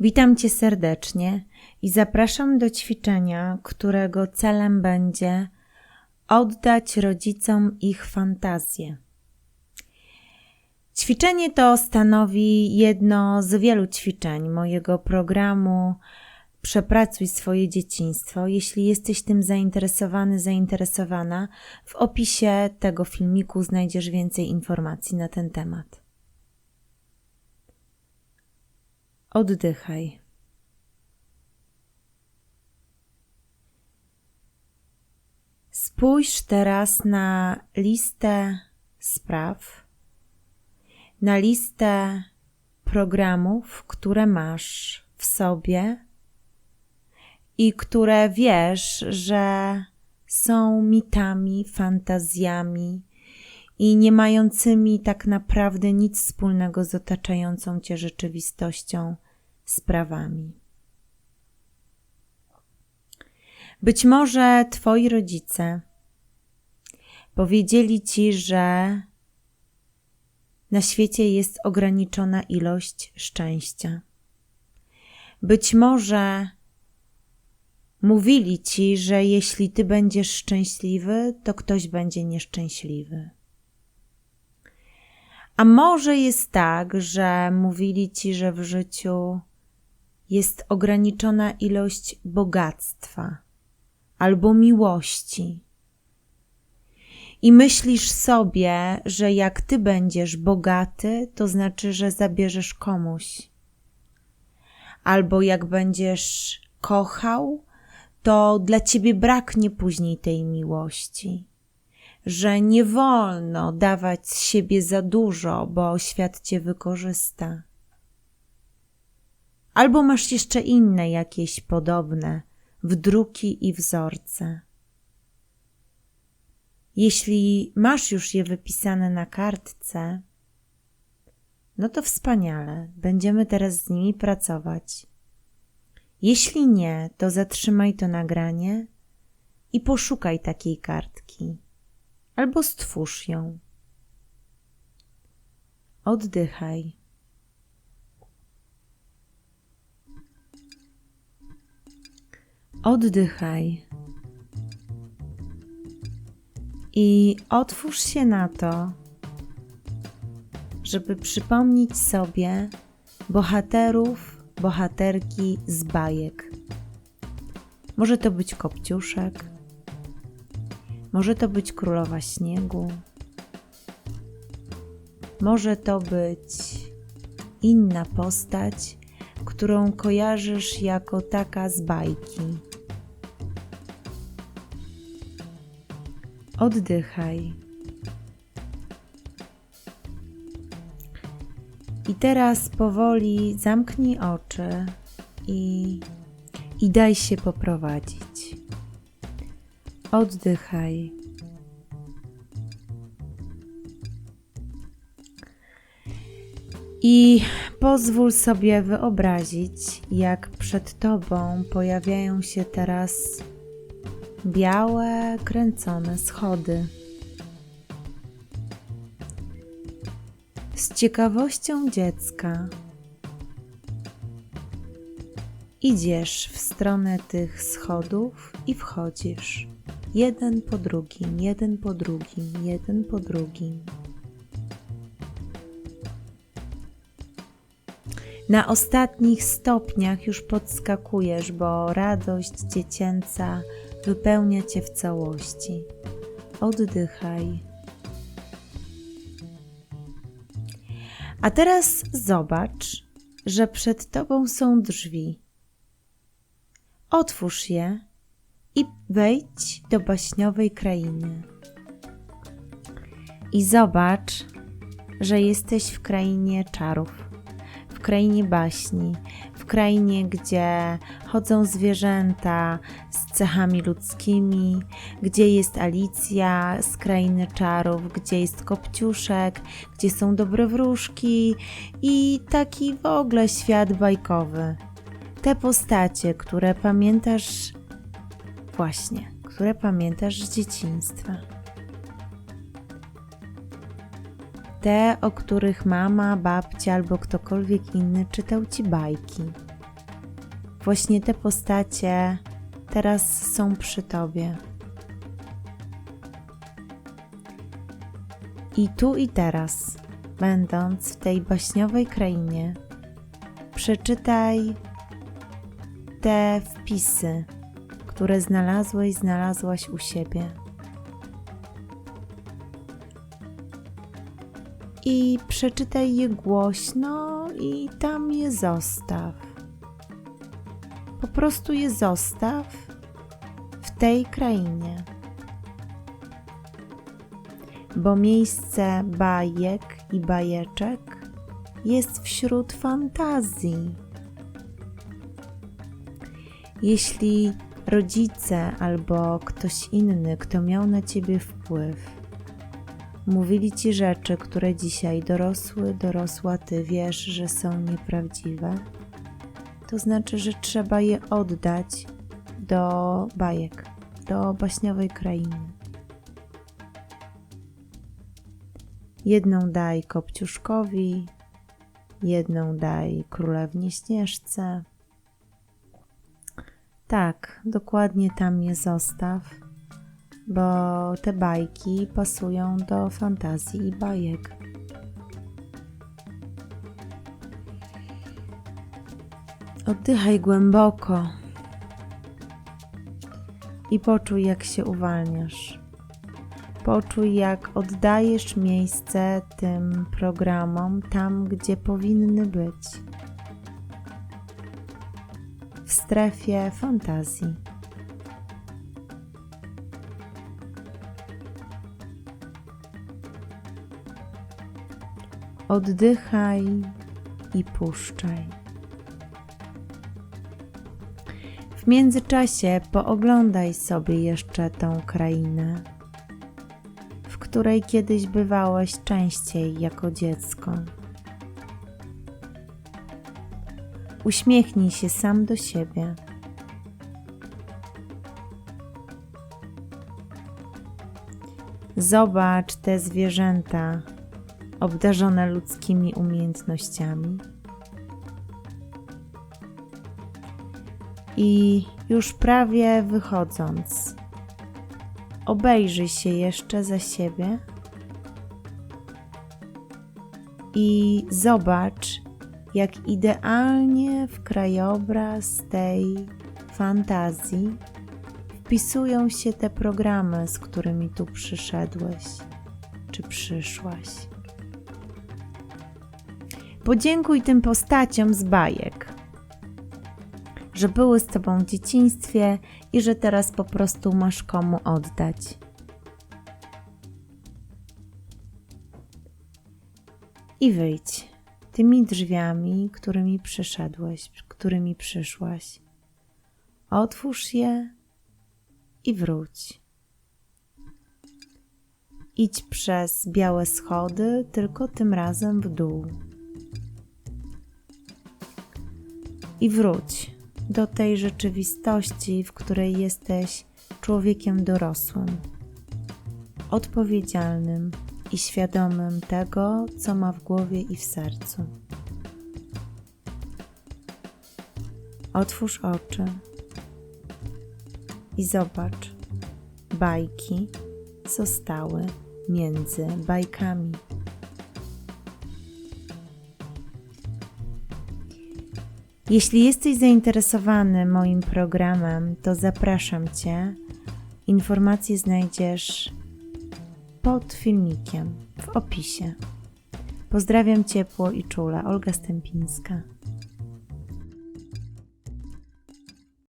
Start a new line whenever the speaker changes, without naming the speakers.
Witam Cię serdecznie i zapraszam do ćwiczenia, którego celem będzie oddać rodzicom ich fantazję. Ćwiczenie to stanowi jedno z wielu ćwiczeń mojego programu Przepracuj swoje dzieciństwo. Jeśli jesteś tym zainteresowany, zainteresowana, w opisie tego filmiku znajdziesz więcej informacji na ten temat. Oddychaj. Spójrz teraz na listę spraw, na listę programów, które masz w sobie i które wiesz, że są mitami, fantazjami i nie mającymi tak naprawdę nic wspólnego z otaczającą cię rzeczywistością, sprawami. Być może twoi rodzice powiedzieli ci, że na świecie jest ograniczona ilość szczęścia. Być może mówili ci, że jeśli ty będziesz szczęśliwy, to ktoś będzie nieszczęśliwy. A może jest tak, że mówili ci, że w życiu jest ograniczona ilość bogactwa albo miłości. I myślisz sobie, że jak ty będziesz bogaty, to znaczy, że zabierzesz komuś. Albo jak będziesz kochał, to dla ciebie braknie później tej miłości. Że nie wolno dawać z siebie za dużo, bo świat cię wykorzysta. Albo masz jeszcze inne jakieś podobne wdruki i wzorce. Jeśli masz już je wypisane na kartce, no to wspaniale, będziemy teraz z nimi pracować. Jeśli nie, to zatrzymaj to nagranie i poszukaj takiej kartki, albo stwórz ją. Oddychaj. Oddychaj. I otwórz się na to, żeby przypomnieć sobie bohaterów, bohaterki z bajek. Może to być kopciuszek, może to być królowa śniegu, może to być inna postać, którą kojarzysz jako taka z bajki. Oddychaj. I teraz powoli zamknij oczy i, i daj się poprowadzić. Oddychaj. I pozwól sobie wyobrazić, jak przed tobą pojawiają się teraz białe, kręcone schody. Z ciekawością dziecka idziesz w stronę tych schodów i wchodzisz jeden po drugim, jeden po drugim, jeden po drugim. Na ostatnich stopniach już podskakujesz, bo radość dziecięca wypełnia cię w całości. Oddychaj. A teraz zobacz, że przed tobą są drzwi. Otwórz je i wejdź do baśniowej krainy. I zobacz, że jesteś w krainie czarów krainie baśni, w krainie, gdzie chodzą zwierzęta cechami ludzkimi, gdzie jest Alicja z krainy czarów, gdzie jest Kopciuszek, gdzie są dobre wróżki i taki w ogóle świat bajkowy. Te postacie, które pamiętasz właśnie, które pamiętasz z dzieciństwa. te, o których mama, babcia albo ktokolwiek inny czytał ci bajki. Właśnie te postacie teraz są przy tobie. I tu i teraz, będąc w tej baśniowej krainie, przeczytaj te wpisy, które znalazłeś, znalazłaś u siebie. I przeczytaj je głośno i tam je zostaw. Po prostu je zostaw w tej krainie. Bo miejsce bajek i bajeczek jest wśród fantazji. Jeśli rodzice albo ktoś inny, kto miał na ciebie wpływ, mówili ci rzeczy, które dzisiaj dorosły, dorosła ty wiesz, że są nieprawdziwe, to znaczy, że trzeba je oddać do bajek, do baśniowej krainy. Jedną daj Kopciuszkowi, jedną daj Królewnie Śnieżce. Tak, dokładnie tam je zostaw, bo te bajki pasują do fantazji i bajek. Oddychaj głęboko i poczuj, jak się uwalniasz. Poczuj, jak oddajesz miejsce tym programom tam, gdzie powinny być w strefie fantazji. Oddychaj i puszczaj. W międzyczasie pooglądaj sobie jeszcze tą krainę, w której kiedyś bywałeś częściej jako dziecko. Uśmiechnij się sam do siebie. Zobacz te zwierzęta obdarzone ludzkimi umiejętnościami. I już prawie wychodząc, obejrzyj się jeszcze za siebie i zobacz, jak idealnie w krajobraz tej fantazji wpisują się te programy, z którymi tu przyszedłeś czy przyszłaś. Podziękuj tym postaciom z bajek, że były z tobą w dzieciństwie i że teraz po prostu masz komu oddać. I wyjdź tymi drzwiami, którymi przyszedłeś, którymi przyszłaś. Otwórz je i wróć. Idź przez białe schody, tylko tym razem w dół. I wróć do tej rzeczywistości, w której jesteś człowiekiem dorosłym, odpowiedzialnym i świadomym tego, co ma w głowie i w sercu. Otwórz oczy i zobacz, bajki zostały między bajkami. Jeśli jesteś zainteresowany moim programem, to zapraszam Cię. Informacje znajdziesz pod filmikiem w opisie. Pozdrawiam ciepło i czule, Olga Stępińska.